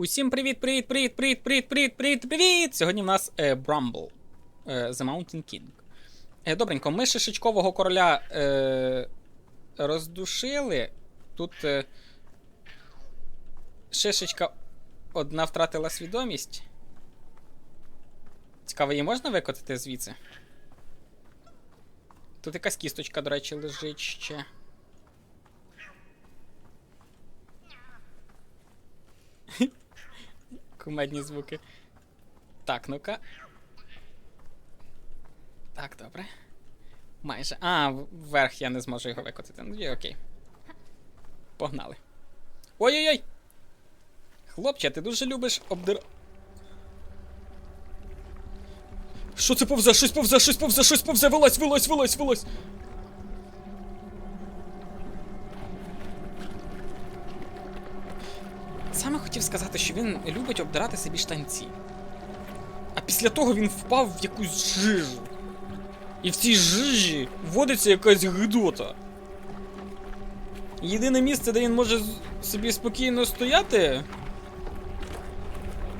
Усім привіт, привіт, привіт, привіт, привіт, привіт, привіт, привіт! Сьогодні в нас е, Bramble, е, The Mountain King. Е, добренько, ми шишечкового короля е, роздушили. Тут е, шишечка одна втратила свідомість. Цікаво, її можна викотити звідси? Тут якась кісточка, до речі, лежить ще. Кумедні звуки. Так, ну-ка. Так, добре. Майже. А, вверх я не зможу його викотити. Ну, є окей. Погнали. Ой-ой-ой! Хлопче, ти дуже любиш обдир. Що це повзе? Щось повзе, щось повзе, щось повзе, вилазь, вилазь, вилазь, вилазь! Сказати, що він любить обдирати собі штанці. А після того він впав в якусь жижу. І в цій жижі вводиться якась гидота. Єдине місце, де він може собі спокійно стояти,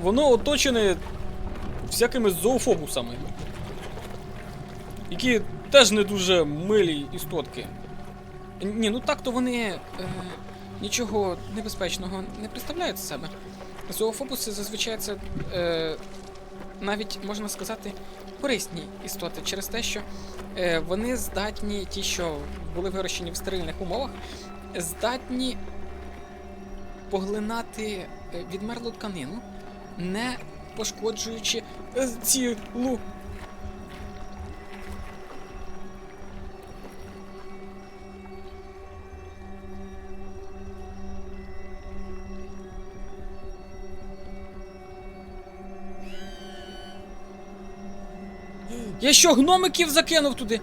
воно оточене всякими зоофобусами. Які теж не дуже милі істотки. Ні, ну так то вони е, нічого небезпечного не представляють з себе. Зоофобуси зазвичай це е, навіть можна сказати корисні істоти через те, що е, вони здатні, ті, що були вирощені в стерильних умовах, здатні поглинати е, відмерлу тканину, не пошкоджуючи е, цілу. Я що, гномиків закинув туди?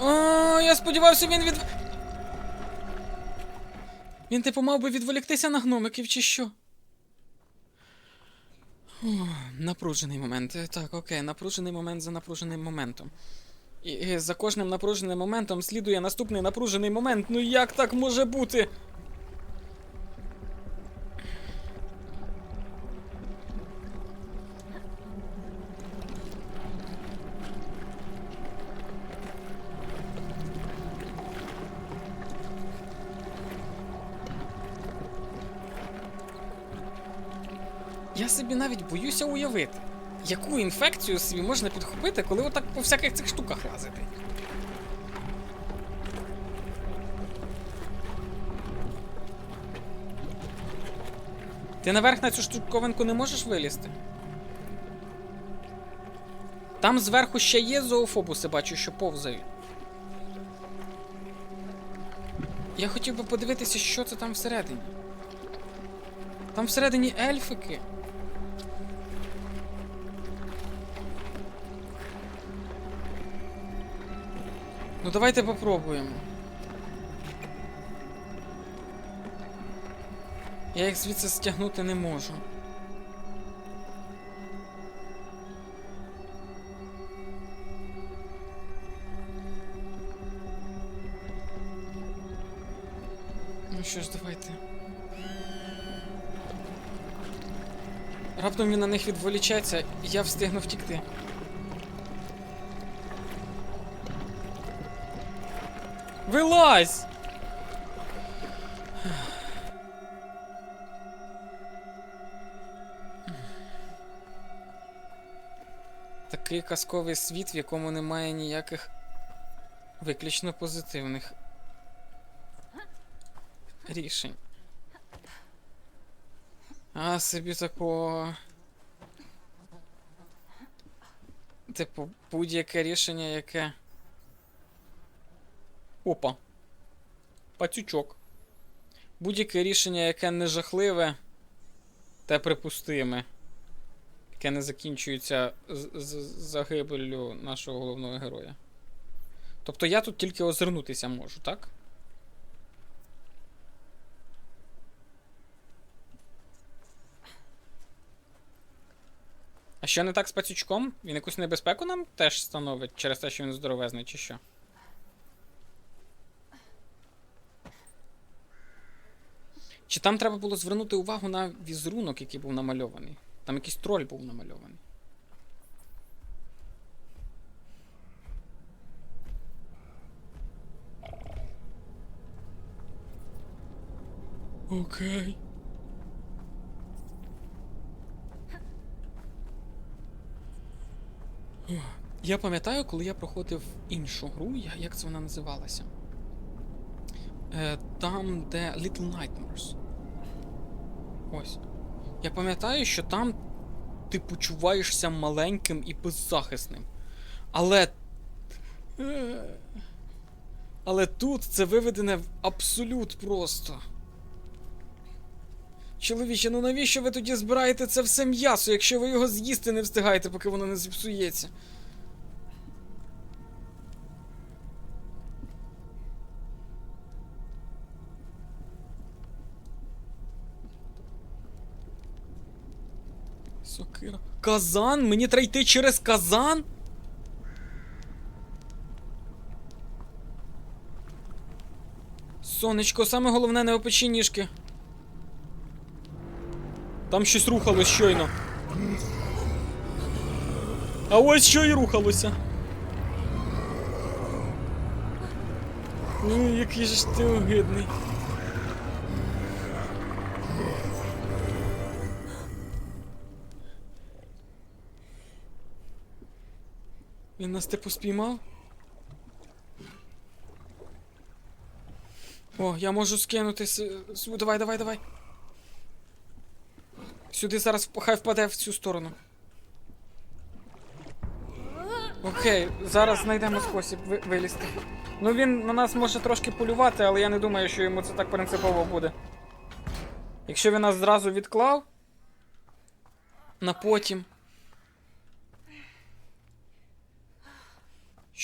О, я сподівався, він від. Він типу мав би відволіктися на гномиків, чи що? О, напружений момент. Так, окей, напружений момент за напруженим моментом. І, за кожним напруженим моментом слідує наступний напружений момент. Ну як так може бути? Я собі навіть боюся уявити, яку інфекцію собі можна підхопити, коли отак по всяких цих штуках лазити. Ти наверх на цю штуковинку не можеш вилізти? Там зверху ще є зоофобуси, бачу, що повзають. Я хотів би подивитися, що це там всередині. Там всередині ельфики. Ну давайте попробуємо. Я їх звідси стягнути не можу. Ну що ж, давайте. Раптом він на них відволічається, і я встигну втікти. Вилазь! Такий казковий світ, в якому немає ніяких виключно позитивних рішень. А собі такого. Типу, будь-яке рішення, яке. Опа. Пацючок. Будь-яке рішення, яке не жахливе, та припустиме. Яке не закінчується загибеллю нашого головного героя. Тобто я тут тільки озирнутися можу, так? А що не так з пацючком? Він якусь небезпеку нам теж становить через те, що він здоровезний, чи що? Чи там треба було звернути увагу на візерунок, який був намальований? Там якийсь троль був намальований. Окей. Я пам'ятаю, коли я проходив іншу гру, як це вона називалася? Е, там, де Little Nightmares. Ось. Я пам'ятаю, що там ти почуваєшся маленьким і беззахисним. Але. Е, Але тут це виведене в абсолют просто. Чоловіче, ну навіщо ви тоді збираєте це все м'ясо, якщо ви його з'їсти не встигаєте, поки воно не зіпсується? Сокира. Казан? Мені треба йти через казан? Сонечко, саме головне не опечі ніжки. Там щось рухалось щойно. А ось що і рухалося. Ну, який ж ти огидний. Він нас типу спіймав? О, я можу скинути Давай, давай, давай. Сюди зараз хай впаде в цю сторону. Окей, зараз знайдемо спосіб вилізти. Ну він на нас може трошки полювати, але я не думаю, що йому це так принципово буде. Якщо він нас зразу відклав. На потім.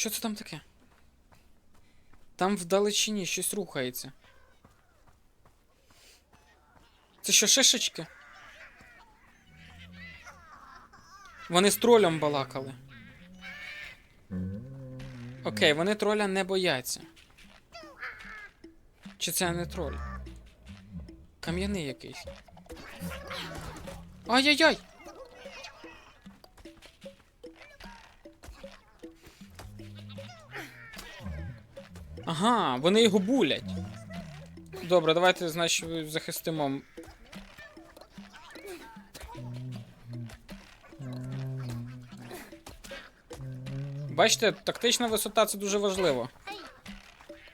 Що це там таке? Там вдалечині щось рухається. Це що, шишечки? Вони з тролем балакали. Окей, вони троля не бояться. Чи це не троль? Кам'яний якийсь. Ай-яй-яй! Ага, вони його булять. Добре, давайте, значить, захистимо. Бачите, тактична висота це дуже важливо.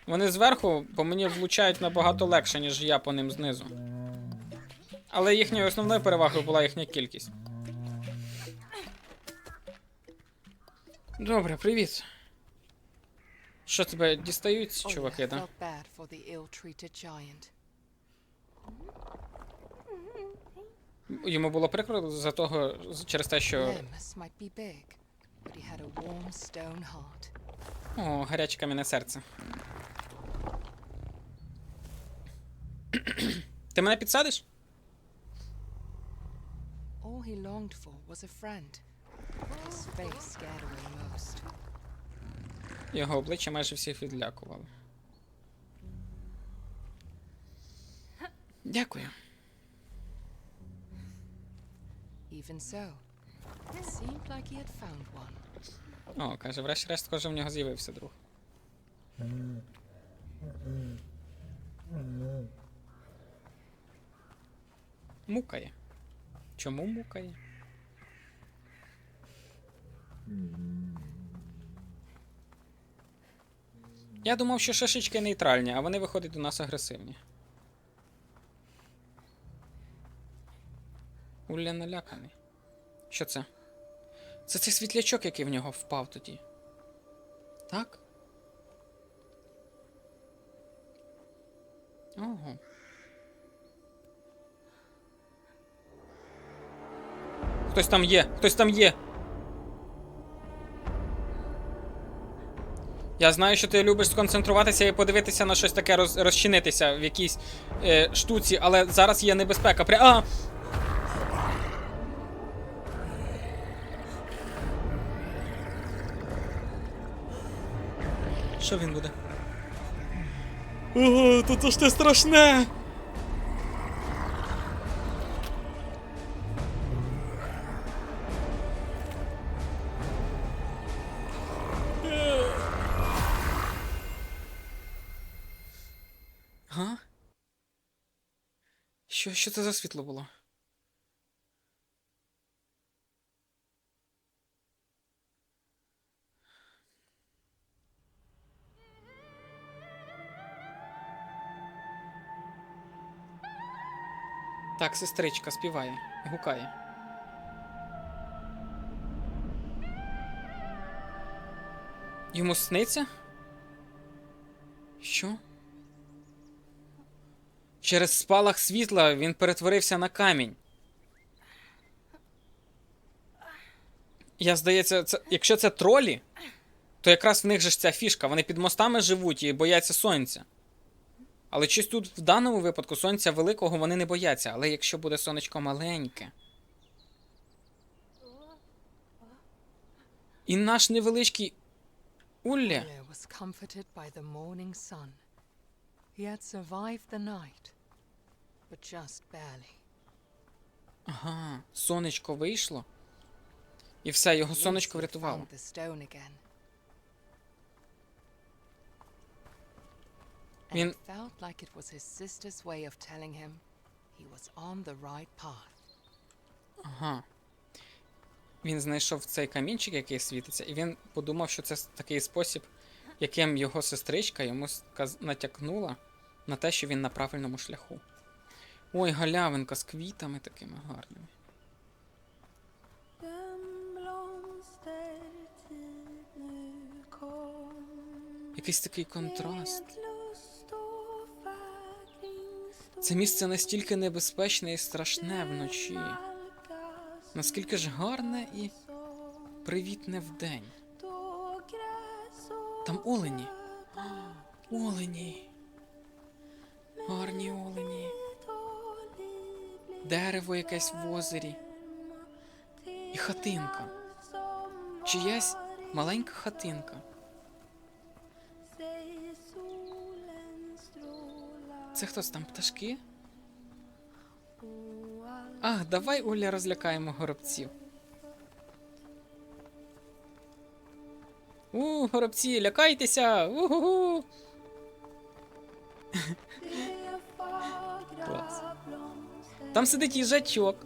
Вони зверху по мені влучають набагато легше, ніж я по ним знизу. Але їхньою основною перевагою була їхня кількість. Добре, привіт. Що тебе дістають, чуваки, да? Йому було прикро за того, через те, що. О, гаряче кам'яне серце. Ти мене підсадиш? All he longed for was a friend. His face scared away most. Його обличчя майже всіх відлякували. Дякую. Even so, it seemed like he had found one. О, каже, врешті-решт, схоже, в нього з'явився друг. Мукає. Чому мукає? Я думав, що шашечки нейтральні, а вони виходять до нас агресивні. Улля наляканий. Що це? Це цей світлячок, який в нього впав тоді. Так? Ого. Хтось там є, хтось там є. Я знаю, що ти любиш сконцентруватися і подивитися на щось таке, роз, розчинитися в якійсь е, штуці, але зараз є небезпека. При... А! Що він буде? Ого, тут ж не страшне! Що, що це за світло було? Так, сестричка співає, гукає. Йому сниться? Що? Через спалах світла він перетворився на камінь. Я здається, це, якщо це тролі, то якраз в них же ж ця фішка. Вони під мостами живуть і бояться сонця. Але щось тут в даному випадку сонця великого вони не бояться. Але якщо буде сонечко маленьке. І наш невеличкий Улля. He but just barely. Ага, сонечко вийшло. І все, його сонечко врятувало. Він-. Ага. Він знайшов цей камінчик, який світиться, і він подумав, що це такий спосіб, яким його сестричка йому натякнула на те, що він на правильному шляху. Ой, галявинка з квітами такими гарними. Якийсь такий контраст. Це місце настільки небезпечне і страшне вночі. Наскільки ж гарне і привітне вдень. Там олені. Олені. Гарні олені. Дерево якесь в озері. І хатинка. Чиясь маленька хатинка. Це хтось там пташки? Ах, давай Оля розлякаємо горобців. У, горобці, лякайтеся! Угу. Там сидить їжачок.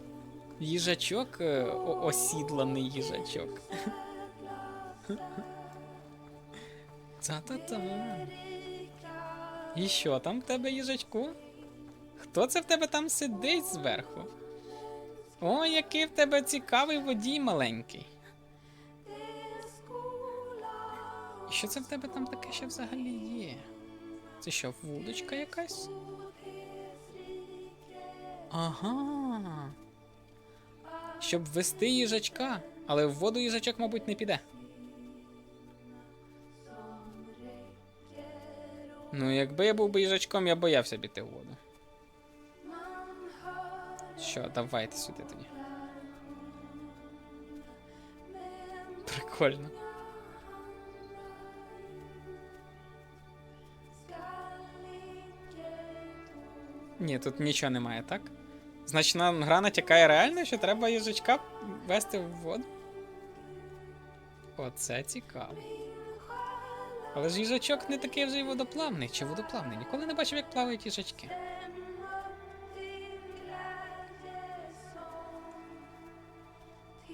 Їжачок, е, о- осідланий їжачок. Та-та-та. І що там в тебе, їжачку? Хто це в тебе там сидить зверху? О, який в тебе цікавий водій маленький. І що це в тебе там таке ще взагалі є? Це що, вудочка якась? Ага. Щоб вести їжачка, але в воду їжачок, мабуть, не піде. Ну, якби я був би їжачком, я боявся б іти в воду. Що, давайте сюди тоді. Прикольно. Ні, тут нічого немає, так? Значить, нам гра натякає реально, що треба їжачка вести в воду. Оце цікаво. Але ж їжачок не такий вже й водоплавний чи водоплавний. Ніколи не бачив, як плавають їжачки.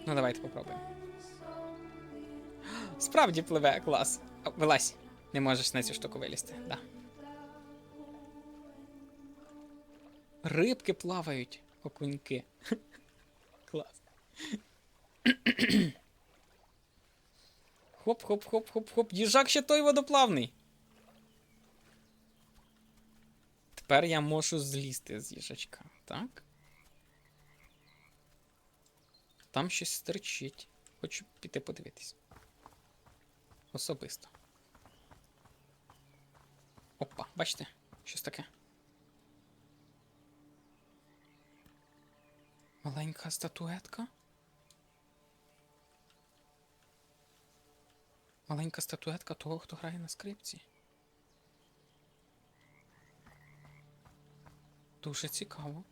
Ну, давайте попробуємо. Справді пливе клас. А, Вилазь. Не можеш на цю штуку вилізти. Да. Рибки плавають, окуньки. Клас. Хоп-хоп-хоп-хоп-хоп. Їжак ще той водоплавний. Тепер я можу злізти з їжачка, так? Там щось стерчить. Хочу піти подивитись. Особисто. Опа, бачите? Щось таке. Маленька статуетка. Маленька статуетка того, хто грає на скрипці. Дуже цікаво.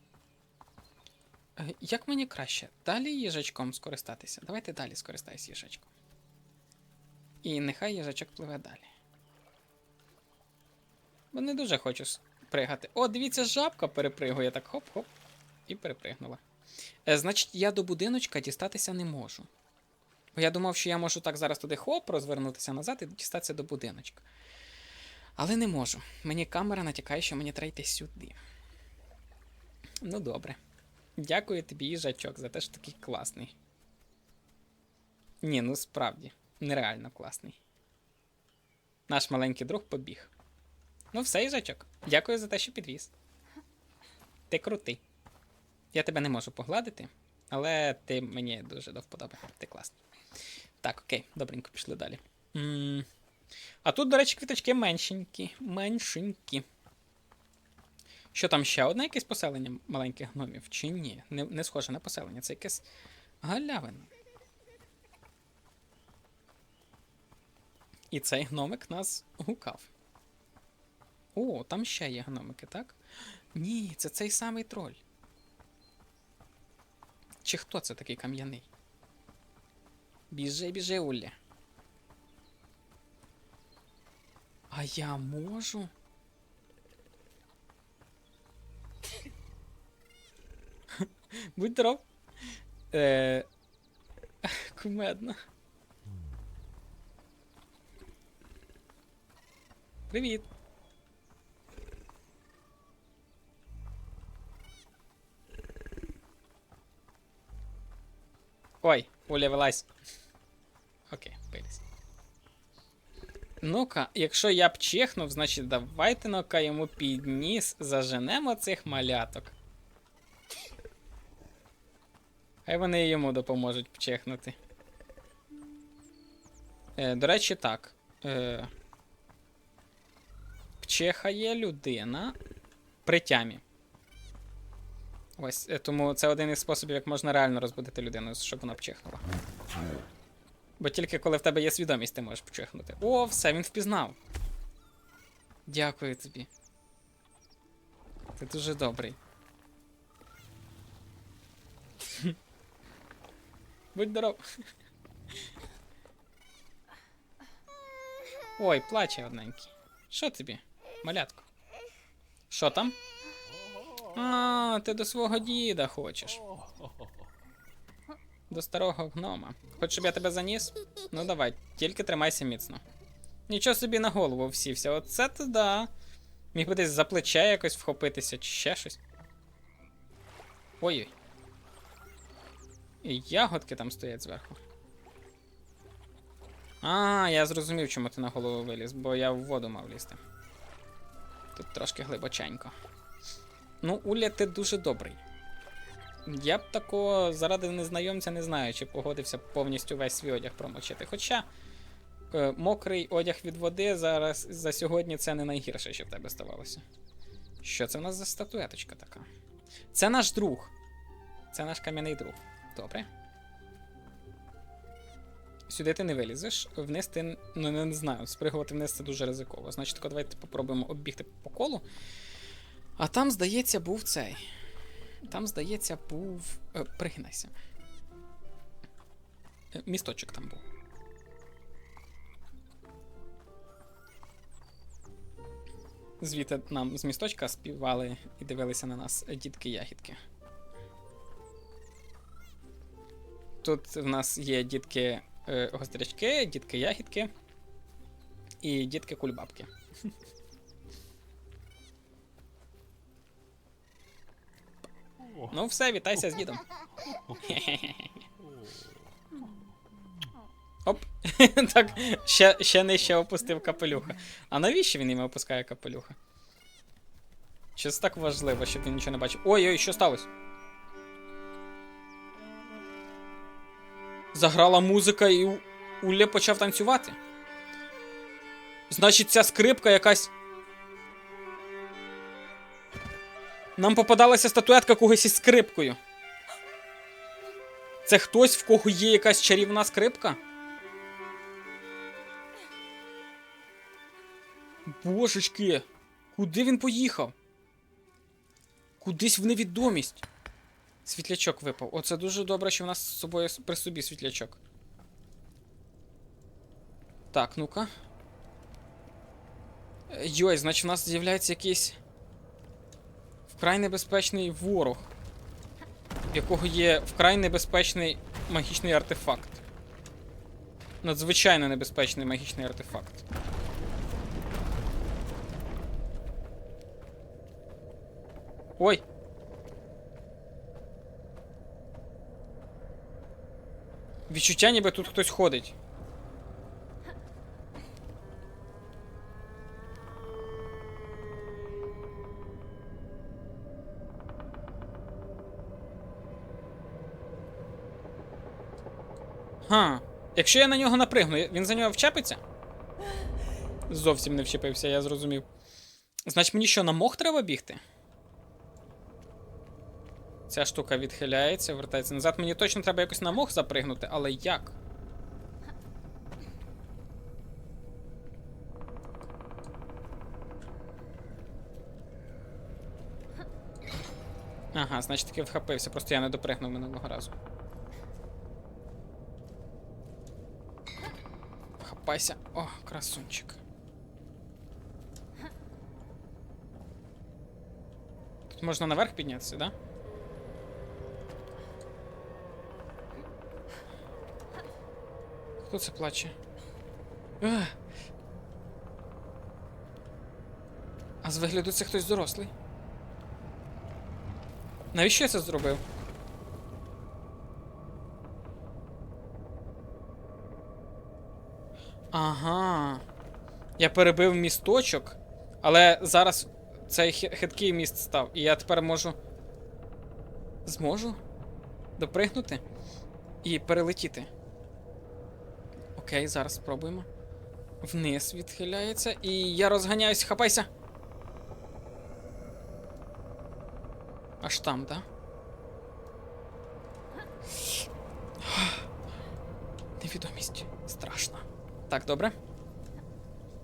Е, Як мені краще? Далі їжачком скористатися? Давайте далі скористаюсь їжачком. І нехай їжачок пливе далі. Бо не дуже хочу с- пригати. О, дивіться, жабка перепригує так хоп-хоп. І перепригнула. Е, значить, я до будиночка дістатися не можу. Бо я думав, що я можу так зараз туди хоп, розвернутися назад і дістатися до будиночка. Але не можу. Мені камера натякає, що мені треба йти сюди. Ну добре. Дякую тобі, їжачок, за те, що такий класний. Ні, ну справді, нереально класний. Наш маленький друг побіг. Ну, все, їжачок. Дякую за те, що підвіз. Ти крутий. Я тебе не можу погладити, але ти мені дуже до вподоби. Ти класний. Так, окей, добренько, пішли далі. А тут, до речі, квіточки меншенькі. Меншенькі. Що там ще одне якесь поселення маленьких гномів? Чи ні? Не, не схоже на поселення, це якесь галявина. І цей гномик нас гукав. О, там ще є гномики, так? Ні, це цей самий троль. Чи хто це такий кам'яний? Біжи, біжи, Улля. А я можу? Будь здоров. Е... Кумедно. Привіт. Ой, Оля вилазь. Окей, вилізь. Ну-ка, якщо я б чехнув, значить давайте ну-ка йому під ніс заженемо цих маляток. Хай вони йому допоможуть пчехнути. Е, до речі, так. Е, пчехає людина при тямі. Ось, е, тому це один із способів, як можна реально розбудити людину, щоб вона пчихнула. Бо тільки коли в тебе є свідомість, ти можеш пчихнути. О, все, він впізнав. Дякую тобі. Ти дуже добрий. Будь здоров. Ой, плаче одненький. Що тобі, малятко? Що там? А, ти до свого діда хочеш. До старого гнома. Хоч щоб я тебе заніс? Ну давай, тільки тримайся міцно. Нічого собі на голову всівся. Оце то да. Міг би десь за плече якось вхопитися, чи ще щось. Ой-ой. І ягодки там стоять зверху. А, я зрозумів, чому ти на голову виліз, бо я в воду мав лізти. Тут трошки глибоченько. Ну, Уля, ти дуже добрий. Я б такого заради незнайомця не знаю, чи погодився повністю весь свій одяг промочити. Хоча е, мокрий одяг від води зараз за сьогодні це не найгірше, що в тебе ставалося. Що це в нас за статуеточка така? Це наш друг. Це наш кам'яний друг. Добре. Сюди ти не вилізеш, вниз ти ну, не, знаю, спригувати вниз це дуже ризиково. Значить, давайте попробуємо оббігти по колу. А там, здається, був цей. Там, здається, був. Е, пригинайся. Е, Місточок там був. Звідти нам з місточка співали і дивилися на нас дітки-ягідки. Тут в нас є дітки е, гострячки, дітки ягідки і дітки кульбабки. Ну, все, вітайся з дідом. Оп. так, ще, ще нижче опустив капелюха. А навіщо він їм опускає капелюха? Чи це так важливо, щоб він нічого не бачив? Ой-ой, що сталося? Заграла музика і У- Улля почав танцювати. Значить, ця скрипка якась. Нам попадалася статуетка когось із скрипкою. Це хтось, в кого є якась чарівна скрипка? Божечки! Куди він поїхав? Кудись в невідомість. Світлячок випав. Оце дуже добре, що в нас з собою при собі світлячок. Так, ну-ка. Йой, значить, у нас з'являється якийсь вкрай небезпечний ворог, в якого є вкрай небезпечний магічний артефакт. Надзвичайно небезпечний магічний артефакт. Ой! Відчуття, ніби тут хтось ходить. Ха. Якщо я на нього напригну, він за нього вчепиться? Зовсім не вчепився, я зрозумів. Значить, мені що, на мох треба бігти? Ця штука відхиляється, вертається назад. Мені точно треба якось на мох запригнути, але як? Ага, значить таки вхопився, просто я не допригнув минулого разу. Хапайся. О, красунчик. Тут можна наверх піднятися, да? Хто це плаче? Ех. А з вигляду це хтось дорослий. Навіщо я це зробив? Ага. Я перебив місточок, але зараз цей хи- хиткий міст став. І я тепер можу. Зможу допригнути і перелетіти. Окей, зараз спробуємо. Вниз відхиляється, і я розганяюсь, хапайся. Аж там, так? Да? Невідомість. Страшно. Так, добре.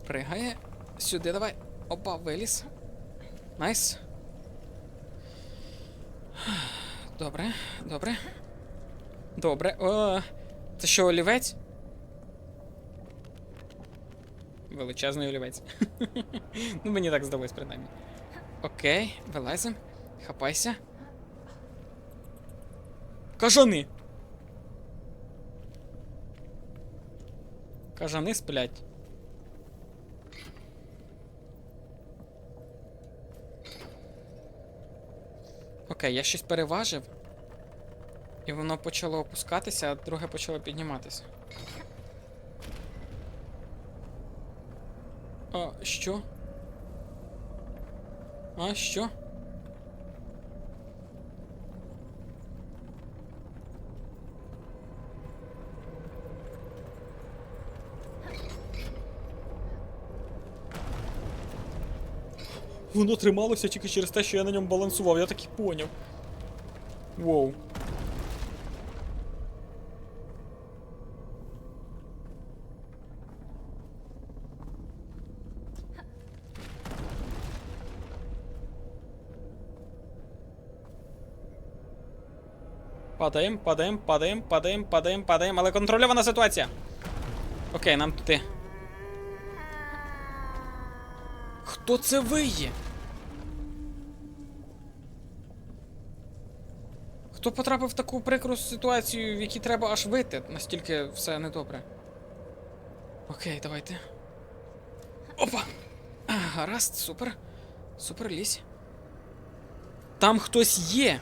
Пригає. Сюди давай. Опа, виліз. Найс. Добре, добре. Добре. О, це що, олівець? Величезний олівець. ну, мені так здалось, принаймні. Окей, вилазим. Хапайся. Кажани! Кажани сплять. Окей, я щось переважив. І воно почало опускатися, а друге почало підніматися. А, що? А, що? Воно трималося тільки через те, що я на ньому балансував, я так і поняв. Воу. Падаємо, падаємо, падаємо, падаємо, падаємо, падаємо, але контрольована ситуація. Окей, нам туди. Хто це виє? Хто потрапив в таку прикру ситуацію, в якій треба аж вийти? Настільки все недобре. Окей, давайте. Опа! А, гаразд, супер. Супер лізь. Там хтось є.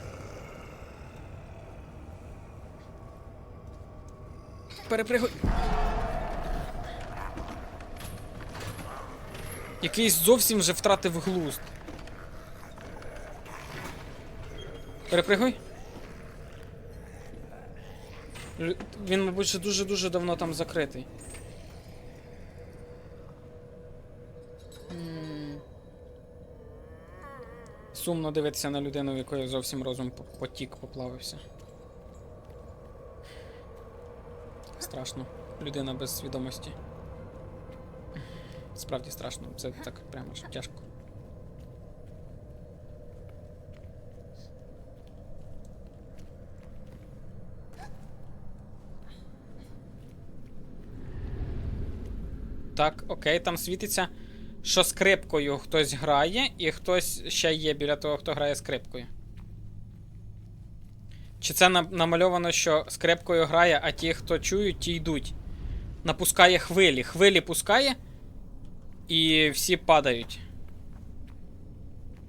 Перепригуй. Якийсь зовсім вже втратив глузд. Перепригуй. Він, мабуть, ще дуже-дуже давно там закритий. Сумно дивитися на людину, в якої зовсім розум потік поплавився. Страшно. Людина без свідомості. Справді страшно. Це так прямо ж тяжко. Так, окей, там світиться, що скрипкою хтось грає, і хтось ще є біля того, хто грає скрипкою. Чи це намальовано, що скрипкою грає, а ті, хто чують, ті йдуть. Напускає хвилі. Хвилі пускає, і всі падають.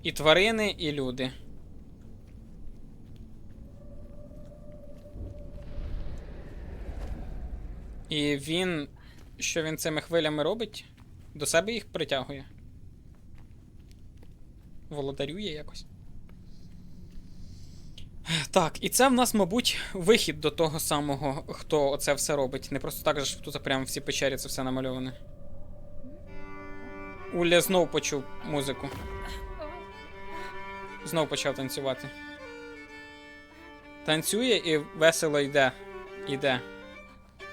І тварини, і люди. І він. Що він цими хвилями робить? До себе їх притягує. Володарює якось. Так, і це в нас, мабуть, вихід до того самого, хто оце все робить. Не просто так же ж тут прямо в цій печері це все намальоване. Уля знов почув музику. Знов почав танцювати. Танцює і весело йде. Йде.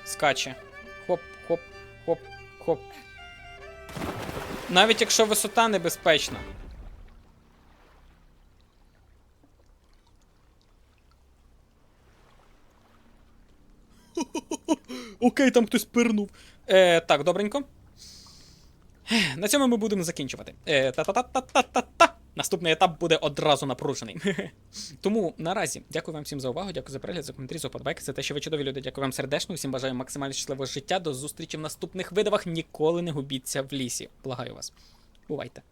Скаче. Хоп, хоп, хоп, хоп. Навіть якщо висота небезпечна. Окей, там хтось пирнув. Е, так, добренько. На цьому ми будемо закінчувати. Та-та-та-та-та-та-та. Наступний етап буде одразу напружений. Тому наразі дякую вам всім за увагу, дякую за перегляд, за коментарі, за подбайки, Це те, що ви чудові люди. Дякую вам сердечно. Всім бажаю максимально щасливого життя. До зустрічі в наступних видавах. Ніколи не губіться в лісі. Благаю вас. Бувайте.